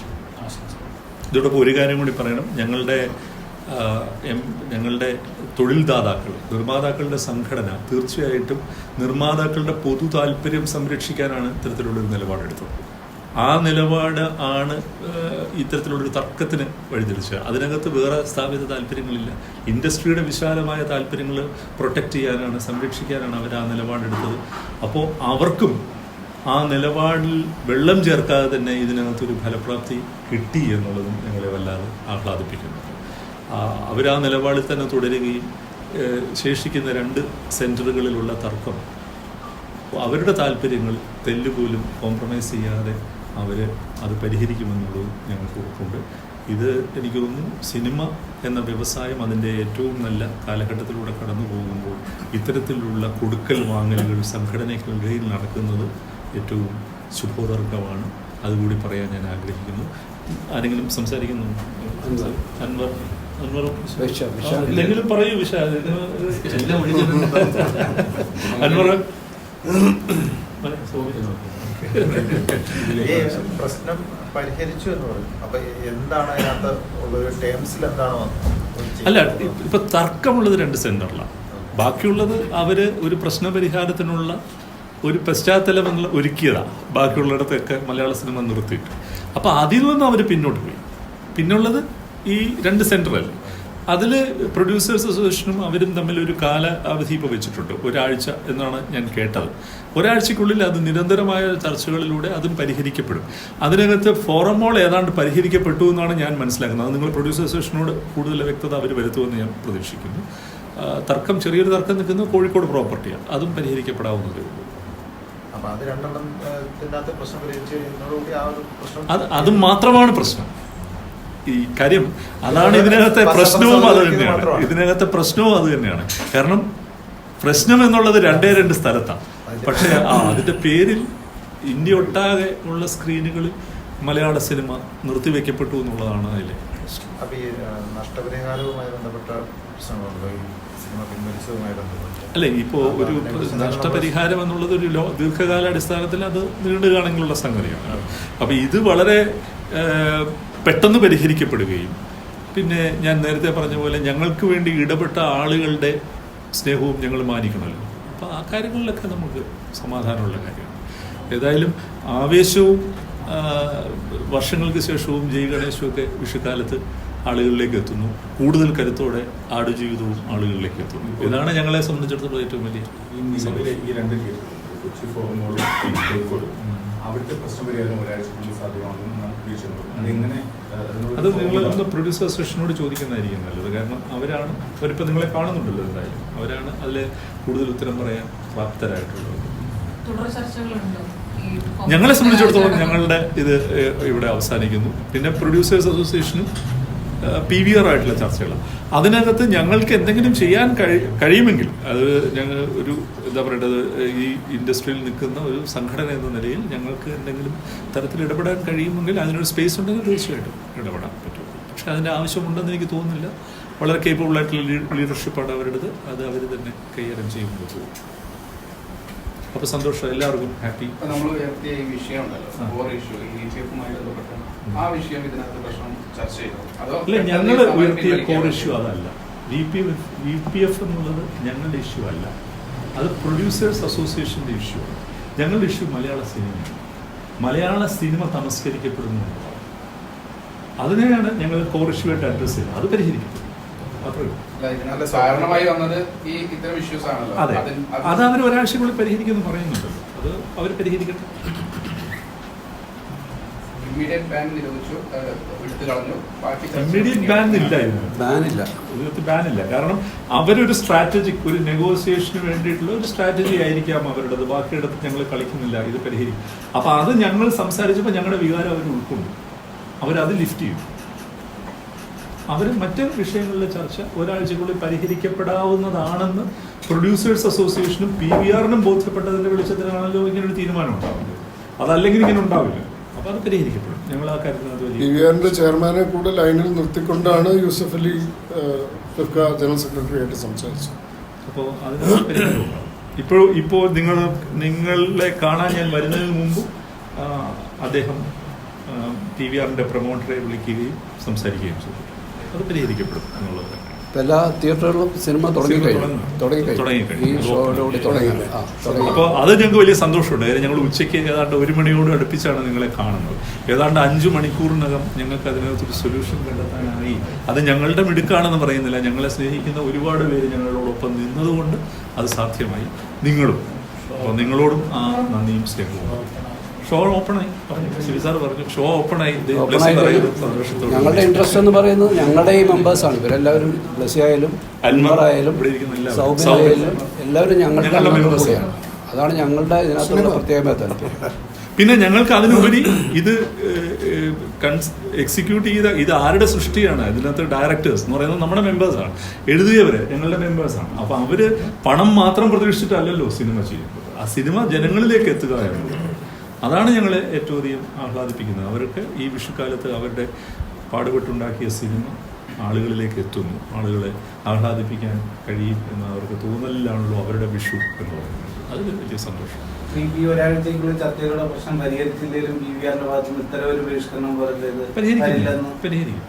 സന്തോഷം ആശംസ ഇതോടൊപ്പം ഒരു കാര്യം കൂടി പറയണം. ഞങ്ങളുടെ ഞങ്ങളുടെ തൊഴിൽദാതാക്കൾ നിർമ്മാതാക്കളുടെ സംഘടന തീർച്ചയായിട്ടും നിർമ്മാതാക്കളുടെ പൊതു താല്പര്യം സംരക്ഷിക്കാനാണ് ഇത്തരത്തിലുള്ളൊരു നിലപാടെടുത്തത് ആ നിലപാട് ആണ് ഇത്തരത്തിലുള്ളൊരു തർക്കത്തിന് വഴിതെളിച്ചത് അതിനകത്ത് വേറെ സ്ഥാപിത താല്പര്യങ്ങളില്ല. ഇൻഡസ്ട്രിയുടെ വിശാലമായ താല്പര്യങ്ങൾ പ്രൊട്ടക്റ്റ് ചെയ്യാനാണ് സംരക്ഷിക്കാനാണ് അവർ ആ നിലപാടെടുത്തത് അപ്പോൾ അവർക്കും ആ നിലപാടിൽ വെള്ളം ചേർക്കാതെ തന്നെ ഇതിനകത്തൊരു ഫലപ്രാപ്തി കിട്ടി എന്നുള്ളതും ഞങ്ങളെ വല്ലാതെ ആഹ്ലാദിപ്പിക്കുന്നു. അവർ ആ നിലപാടിൽ തന്നെ തുടരുകയും ശേഷിക്കുന്ന രണ്ട് സെന്ററുകളിലുള്ള തർക്കം അവരുടെ താല്പര്യങ്ങൾ തെല്ലുപോലും കോംപ്രമൈസ് ചെയ്യാതെ അവർ അത് പരിഹരിക്കുമെന്നുള്ളതും ഞങ്ങൾക്ക് ഉറപ്പുണ്ട്. ഇത് എനിക്ക് തോന്നുന്നു സിനിമ എന്ന വ്യവസായം അതിന്റെ ഏറ്റവും നല്ല കാലഘട്ടത്തിലൂടെ കടന്നു പോകുമ്പോൾ ഇത്തരത്തിലുള്ള കൊടുക്കൽ വാങ്ങലുകൾ സംഘടനകൾക്കിടയിൽ നടക്കുന്നത് ഏറ്റവും ശുഭോദർക്കമാണ് അതുകൂടി പറയാൻ ഞാൻ ആഗ്രഹിക്കുന്നു. ആരെങ്കിലും സംസാരിക്കുന്നു? അൻവർ. അൻവർ. എന്തെങ്കിലും പറയൂ വിശ എല്ലാം ഒഴിഞ്ഞിട്ടുണ്ട്. അൻവർ. പ്രശ്നം പരിഹരിച്ചു എന്ന് പറഞ്ഞു. അപ്പൊ എന്താണ് അതിനകത്ത് ഉള്ളൊരു ടേംസിൽ എന്താണ് അല്ല ഇപ്പൊ തർക്കമുള്ളത് രണ്ട് സെന്ററിലാണ് ബാക്കിയുള്ളത് അവർ ഒരു പ്രശ്ന പരിഹാരത്തിനുള്ള ഒരു പശ്ചാത്തലം എന്നുള്ള ഒരുക്കിയതാണ് ബാക്കിയുള്ളിടത്തൊക്കെ മലയാള സിനിമ നിർത്തിയിട്ട്. അപ്പോൾ അതിൽ നിന്ന് അവർ പിന്നോട്ട് പോയി. പിന്നുള്ളത് ഈ രണ്ട് സെന്ററല്ലേ. അതിൽ പ്രൊഡ്യൂസേഴ്സ് അസോസിയേഷനും അവരും തമ്മിൽ ഒരു കാല അവധി ഇപ്പോൾ വെച്ചിട്ടുണ്ട്. ഒരാഴ്ച എന്നാണ് ഞാൻ കേട്ടത്. ഒരാഴ്ചക്കുള്ളിൽ അത് നിരന്തരമായ ചർച്ചകളിലൂടെ അതും പരിഹരിക്കപ്പെടും. അതിനകത്ത് ഫോറമോൾ ഏതാണ്ട് പരിഹരിക്കപ്പെട്ടു എന്നാണ് ഞാൻ മനസ്സിലാക്കുന്നത്. അത് നിങ്ങൾ പ്രൊഡ്യൂസർ അസോസിയേഷനോട് കൂടുതൽ വ്യക്തത അവർ വരുത്തുമെന്ന് ഞാൻ പ്രതീക്ഷിക്കുന്നു. തർക്കം ചെറിയൊരു തർക്കം നിൽക്കുന്നത് കോഴിക്കോട് പ്രോപ്പർട്ടിയാണ് അതും പരിഹരിക്കപ്പെടാവുന്നതേ ഉള്ളൂ. അത് പ്രശ്നം പരിഹരിച്ചു ആ ഒരു പ്രശ്നം അത് അത് മാത്രമാണ് പ്രശ്നം. ഈ കാര്യം അതാണ് ഇതിനകത്തെ പ്രശ്നവും അത് തന്നെയാണ്. ഇതിനകത്തെ പ്രശ്നവും അത് തന്നെയാണ്. കാരണം പ്രശ്നം എന്നുള്ളത് രണ്ടേ രണ്ട് സ്ഥലത്താണ്. പക്ഷേ ആ അതിന്റെ പേരിൽ ഇന്ത്യ ഒട്ടാകെ ഉള്ള സ്ക്രീനുകളിൽ മലയാള സിനിമ നിർത്തിവെക്കപ്പെട്ടു എന്നുള്ളതാണ് അതിലെ അപ്പൊ ഈ നഷ്ടപരിഹാരവുമായി ബന്ധപ്പെട്ട പ്രശ്നങ്ങളുണ്ടോ ഈ സിനിമ പിൻവലിച്ചതുമായി ബന്ധപ്പെട്ട് അല്ലെ ഇപ്പോൾ ഒരു നഷ്ടപരിഹാരം എന്നുള്ളത് ഒരു ലോ ദീർഘകാല അടിസ്ഥാനത്തിൽ അത് നീണ്ടുകാണെങ്കിലുള്ള സംഗതിയാണ്. അപ്പൊ ഇത് വളരെ പെട്ടെന്ന് പരിഹരിക്കപ്പെടുകയും പിന്നെ ഞാൻ നേരത്തെ പറഞ്ഞ പോലെ ഞങ്ങൾക്ക് വേണ്ടി ഇടപെട്ട ആളുകളുടെ സ്നേഹവും ഞങ്ങൾ മാനിക്കണമല്ലോ. അപ്പോൾ ആ കാര്യങ്ങളിലൊക്കെ നമുക്ക് സമാധാനമുള്ള കാര്യമാണ്. ഏതായാലും ആവേശവും വർഷങ്ങൾക്ക് ശേഷവും ജയ് ഗണേശുമൊക്കെ വിഷുക്കാലത്ത് ആളുകളിലേക്ക് എത്തുന്നു. കൂടുതൽ കരുത്തോടെ ആടുജീവിതവും ആളുകളിലേക്ക് എത്തുന്നു. ഇതാണ് ഞങ്ങളെ സംബന്ധിച്ചിടത്തോളം ഏറ്റവും വലിയ ഈ രണ്ട് കൊച്ചി കോഴിക്കോട് അവിടുത്തെ ഒരാഴ്ചക്കുള്ളിൽ സാധ്യമാണെന്ന് അതെങ്ങനെ അത് നിങ്ങൾ പ്രൊഡ്യൂസർ അസോസിയേഷനോട് ചോദിക്കുന്നതായിരിക്കും നല്ലത്. കാരണം അവരാണ് അവരിപ്പോൾ നിങ്ങളെ കാണുന്നുണ്ടല്ലോ എന്തായാലും. അവരാണ് അതിൽ കൂടുതൽ ഉത്തരം പറയാൻ പ്രാപ്തരായിട്ടുള്ളത്. തുടർ ചർച്ചകളുണ്ടോ? ഞങ്ങളെ സംബന്ധിച്ചിടത്തോളം ഞങ്ങളുടെ ഇത് ഇവിടെ അവസാനിക്കുന്നു. പിന്നെ പ്രൊഡ്യൂസേഴ്സ് അസോസിയേഷനും പി വി ആർ ആയിട്ടുള്ള ചർച്ചകളാണ്. അതിനകത്ത് ഞങ്ങൾക്ക് എന്തെങ്കിലും ചെയ്യാൻ കഴി കഴിയുമെങ്കിൽ അത് ഞങ്ങൾ ഒരു എന്താ പറയേണ്ടത് ഈ ഇൻഡസ്ട്രിയിൽ നിൽക്കുന്ന ഒരു സംഘടന എന്ന നിലയിൽ ഞങ്ങൾക്ക് എന്തെങ്കിലും തരത്തിൽ ഇടപെടാൻ കഴിയുമെങ്കിൽ അതിനൊരു സ്പേസ് ഉണ്ടെങ്കിൽ തീർച്ചയായിട്ടും ഇടപെടാൻ പറ്റും. പക്ഷെ അതിന്റെ ആവശ്യമുണ്ടെന്ന് എനിക്ക് തോന്നുന്നില്ല. വളരെ കേപ്പബിൾ ആയിട്ടുള്ള ലീഡർഷിപ്പാണ് അവരുടേത്. അത് അവർ തന്നെ കൈകാര്യം ചെയ്യുമ്പോൾ പോകും. അപ്പോൾ സന്തോഷം എല്ലാവർക്കും ഹാപ്പി നമ്മൾ ഉയർത്തിയ ഈ വിഷയം ഉണ്ടല്ലോ ആ. ഇഷ്യൂ ഈ ബന്ധപ്പെട്ട. വിഷയം ഇതിനകത്ത് പ്രശ്നം ചർച്ച ചെയ്തു. അല്ല ഞങ്ങൾ ഉയർത്തിയ കോർ ഇഷ്യൂ അതല്ല V P V P F എന്നുള്ളത് ഞങ്ങളുടെ ഇഷ്യൂ അല്ല. അത് പ്രൊഡ്യൂസേഴ്സ് അസോസിയേഷന്റെ ഇഷ്യൂ ആണ്. ഞങ്ങളുടെ ഇഷ്യൂ മലയാള സിനിമയാണ്. മലയാള സിനിമ തമസ്കരിക്കപ്പെടുന്നു. അതിനെയാണ് ഞങ്ങൾ കോർ ഇഷ്യൂ ആയിട്ട് അഡ്രസ് ചെയ്യുന്നത്. അത് പരിഹരിക്കപ്പെടും. അതെ. അത് അവർ ഒരാഴ്ചക്കുള്ളിൽ പരിഹരിക്കുന്നു പറയുന്നുണ്ട്. അത് അവർ പരിഹരിക്കട്ടെ. ഇമ്മീഡിയറ്റ് ബാൻ നിരോധിച്ചു. എടുത്തു കളഞ്ഞു. ഇമ്മീഡിയറ്റ് ബാൻ ഇല്ല ഇതിനകത്ത് ബാനില്ല കാരണം അവരൊരു സ്ട്രാറ്റജിക് ഒരു നെഗോസിയേഷന് വേണ്ടിയിട്ടുള്ള ഒരു സ്ട്രാറ്റജി ആയിരിക്കാം അവരുടേത്. ബാക്കിയിടത്ത് ഞങ്ങൾ കളിക്കുന്നില്ല. ഇത് പരിഹരിക്കും അപ്പൊ അത് ഞങ്ങൾ സംസാരിച്ചപ്പോൾ ഞങ്ങളുടെ വികാരം അവർ ഉൾക്കൊണ്ടു. അവരത് ലിഫ്റ്റ് ചെയ്യും അവർ മറ്റ് വിഷയങ്ങളിലെ ചർച്ച ഒരാഴ്ചക്കുള്ളിൽ പരിഹരിക്കപ്പെടാവുന്നതാണെന്ന് പ്രൊഡ്യൂസേഴ്സ് അസോസിയേഷനും പി വി ആറിനും ബോധ്യപ്പെട്ടതിന്റെ വെളിച്ചത്തിലാണല്ലോ ഇങ്ങനെ ഒരു തീരുമാനം ഉണ്ടാവുന്നത് അതല്ലെങ്കിൽ ഇങ്ങനെ ഉണ്ടാവില്ല. അപ്പോൾ അത് പരിഹരിക്കപ്പെടും. ഞങ്ങൾ ആ കാര്യത്തിൽ പി വി ആറിന്റെ ചെയർമാനെ കൂടെ ലൈനിൽ നിർത്തിക്കൊണ്ടാണ് യൂസഫ് അലി ഫിഫ്ക ജനറൽ സെക്രട്ടറി ആയിട്ട് സംസാരിച്ചത്. അപ്പോൾ അതിന് ഇപ്പോഴും ഇപ്പോൾ നിങ്ങൾ നിങ്ങളെ കാണാൻ ഞാൻ വരുന്നതിന് മുമ്പ് അദ്ദേഹം പി വി ആറിന്റെ പ്രൊമോട്ടറെ വിളിക്കുകയും സംസാരിക്കുകയും ചെയ്തു. അത് പരിഹരിക്കപ്പെടും എന്നുള്ളത്. ഇപ്പം എല്ലാ തിയേറ്ററുകളിലും സിനിമ തുടങ്ങി തുടങ്ങി ഈ അപ്പോൾ അത് ഞങ്ങൾക്ക് വലിയ സന്തോഷമുണ്ട്. കാര്യം ഞങ്ങൾ ഉച്ചയ്ക്ക് ഏതാണ്ട് ഒരു മണിയോട് അടുപ്പിച്ചാണ് നിങ്ങളെ കാണുന്നത്. ഏതാണ്ട് അഞ്ച് മണിക്കൂറിനകം ഞങ്ങൾക്ക് അതിനകത്തൊരു സൊല്യൂഷൻ കണ്ടെത്താനായി. അത് ഞങ്ങളുടെ മിടുക്കാണെന്ന് പറയുന്നില്ല. ഞങ്ങളെ സ്നേഹിക്കുന്ന ഒരുപാട് പേര് ഞങ്ങളോടൊപ്പം നിന്നതുകൊണ്ട് അത് സാധ്യമായി. നിങ്ങളും. അപ്പോൾ നിങ്ങളോടും ആ നന്ദിയും സ്നേഹവും. ഷോ ഓപ്പണായി. പറഞ്ഞു. ശിവ സാർ പറഞ്ഞു ഷോ ഓപ്പണായി. ഞങ്ങളുടെ ഇൻട്രസ്റ്റ് എന്ന് പറയുന്നത് ഞങ്ങളുടെ ഈ ആണ്. ഇവരെല്ലാവരും ബ്ലസി ആയാലും അൻവർ ആയാലും എല്ലാവരും. സൗബിൻ സൗബിൻ. ആയാലും എല്ലാവരും ഞങ്ങളുടെ അതാണ് ഞങ്ങളുടെ ഇതിനകത്തുള്ള പ്രത്യേകമായ താല്പര്യം. പിന്നെ ഞങ്ങൾക്ക് അതിനുപരി ഇത് എക്സിക്യൂട്ട് ചെയ്ത ഇത് ആരുടെ സൃഷ്ടിയാണ്? ഇതിനകത്ത് ഡയറക്ടേഴ്സ് എന്ന് പറയുന്നത് നമ്മുടെ മെമ്പേഴ്സ് ആണ്. എഴുതിയവര് ഞങ്ങളുടെ മെമ്പേഴ്സ് ആണ്. അപ്പൊ അവർ പണം മാത്രം പ്രതീക്ഷിച്ചിട്ടല്ലല്ലോ സിനിമ ചെയ്യുന്നത്. ആ സിനിമ ജനങ്ങളിലേക്ക് എത്തുക എന്നുള്ളത്. അതാണ് ഞങ്ങളെ ഏറ്റവും അധികം ആഹ്ലാദിപ്പിക്കുന്നത്. അവർക്ക് ഈ വിഷുക്കാലത്ത് അവരുടെ പാടുപെട്ടുണ്ടാക്കിയ സിനിമ ആളുകളിലേക്ക് എത്തുന്നു. ആളുകളെ ആഹ്ലാദിപ്പിക്കാൻ കഴിയും എന്ന് അവർക്ക് തോന്നലിലാണല്ലോ അവരുടെ വിഷു എന്ന് പറയുന്നത്. അതിൽ വലിയ സന്തോഷം. ഈ ഒരാഴ്ചക്കുള്ളിൽ ചർച്ചകളുടെ പ്രശ്നം പരിഹരിച്ചില്ലെങ്കിലും ബി വി ആറിന്റെ ഭാഗത്തുനിന്ന് ഇത്തരം ഒരു ബഹിഷ്കരണം പോലെ പരിഹരിക്കും.